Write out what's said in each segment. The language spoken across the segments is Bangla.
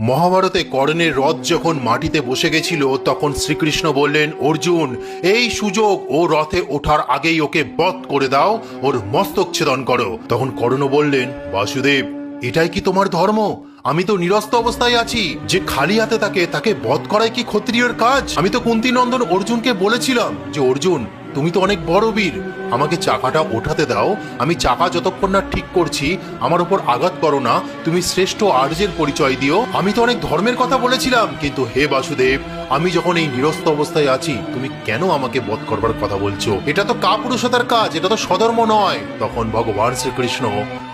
মহাভারতে কর্ণের রথ যখন মাটিতে বসে গেছিল, তখন শ্রীকৃষ্ণ বললেন, অর্জুন, এই সুযোগ ও রথে ওঠার আগেই ওকে বধ করে দাও, ওর মস্তক ছেদন করো। তখন কর্ণ বললেন, বাসুদেব, এটাই কি তোমার ধর্ম? আমি তো নিরস্ত অবস্থায় আছি। যে খালি হাতে তাকে তাকে বধ করাই কি ক্ষত্রিয়র কাজ? আমি তো কুন্তি নন্দন অর্জুনকে বলেছিলাম যে, অর্জুন, তুমি তো অনেক বড় বীর আমাকে চাকাটা ওঠাতে দাও। আমি চাকা যতক্ষণ না ঠিক করছি, আমার উপর আঘাত করো না। তুমি শ্রেষ্ঠ আর্যের পরিচয় দিও। আমি তো অনেক ধর্মের কথা বলেছিলাম, কিন্তু হে বাসুদেব, আমি যখন এই নিরস্ত অবস্থায় আছি, তুমি কেন আমাকে বধ করবার কথা বলছো? এটা তো কাপুরুষতার কাজ, এটা তো সধর্ম নয়। তখন ভগবান শ্রীকৃষ্ণ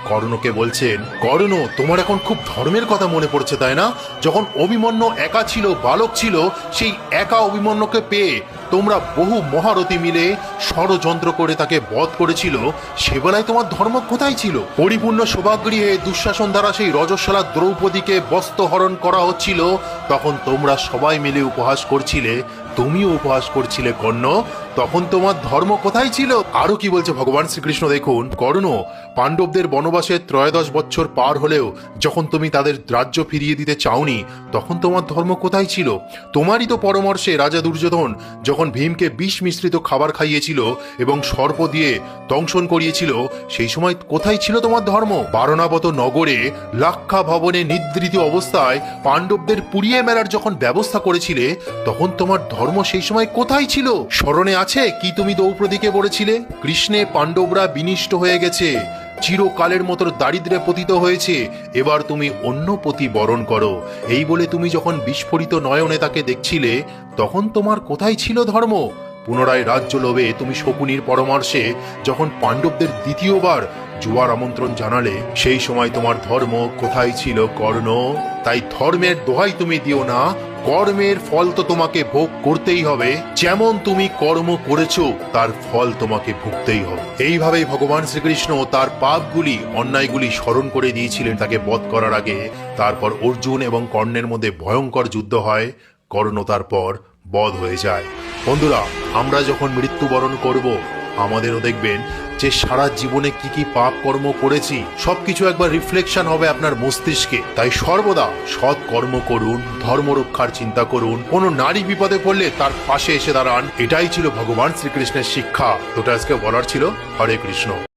কর্ণকে বলছেন, কর্ণ, তোমার এখন খুব ধর্মের কথা মনে পড়ছে, তাই না? যখন অভিমন্যু একা ছিল, বালক ছিল, সেই একা অভিমন্যুকে পেয়ে তোমরা বহু মহারথী মিলে ষড়যন্ত্র করে তাকে বধ করেছিল সেবেলায় তোমার ধর্ম কোথায় ছিল? পরিপূর্ণ সৌভাগৃহে দুঃশাসন দ্বারা সেই রজস্বলা দ্রৌপদীকে বস্ত্রহরণ করা হচ্ছিল তখন তোমরা সবাই মিলে উপহাস করছিলে, তুমিও উপহাস করছিলে কর্ণ, তখন তোমার ধর্ম কোথায় ছিল? আরও কি বলছে ভগবান শ্রীকৃষ্ণ দেখুন, কর্ণ, পাণ্ডবদের বনবাসে ত্রয়োদশ বছর পার হলেও যখন তুমি তাদের রাজ্য ফিরিয়ে দিতে চাওনি, তখন তোমার ধর্ম কোথায় ছিল? তোমারই তো পরামর্শে রাজা দুর্যোধন যখন ভীমকে বিষ মিশ্রিত খাবার খাইয়েছিল এবং সর্প দিয়ে দংশন করিয়েছিল, সেই সময় কোথায় ছিল তোমার ধর্ম? বারণাবত নগরে লাক্ষা ভবনে নিদ্রিত অবস্থায় পাণ্ডবদের পুড়িয়ে মেলার যখন ব্যবস্থা করেছিলে, তখন তোমার ধর্ম সেই সময় কোথায় ছিল? স্মরণে আছে কি তুমি দ্রৌপদীকে বলেছিলে? কৃষ্ণে পাণ্ডবরা বিনিষ্ট হয়ে গেছে, চিরকালের মতো দারিদ্রে পতিত হয়েছে, এবার তুমি অন্য পতি বরণ করো। এই বলে তুমি যখন বিস্ফোরিত নয়নে তাকে দেখছিলে, তখন তোমার কোথায় ছিল ধর্ম? পুনরায় রাজ্য লোভে তুমি শকুনির পরামর্শে যখন পাণ্ডবদের দ্বিতীয়বার জুয়ার আমন্ত্রণ জানালে, সেই সময় তোমার ধর্ম কোথায় ছিল, কর্ণ? তাই ধর্মের দোহাই তুমি দিও না, কর্মের ফল তো তোমাকে ভোগ করতেই হবে। যেমন তুমি কর্ম করেছ, তার ফল তোমাকে ভুগতেই হবে। এইভাবেই ভগবান শ্রীকৃষ্ণ তার পাপগুলি, অন্যায়গুলি স্মরণ করে দিয়েছিলেন তাকে বধ করার আগে। তারপর অর্জুন এবং কর্ণের মধ্যে ভয়ঙ্কর যুদ্ধ হয়। কর্ণ তারপর বধ হয়ে যায়। বন্ধুরা, আমরা যখন মৃত্যুবরণ করব আমাদেরও দেখবেন যে সারা জীবনে কি কি পাপ কর্ম করেছি, সবকিছু একবার রিফ্লেকশন হবে আপনার মস্তিষ্কে। তাই সর্বদা সৎ কর্ম করুন, ধর্ম রক্ষার চিন্তা করুন, কোনো নারী বিপদে পড়লে তার পাশে এসে দাঁড়ান। এটাই ছিল ভগবান শ্রীকৃষ্ণের শিক্ষা। তোটা আজকে বলার ছিল। হরে কৃষ্ণ।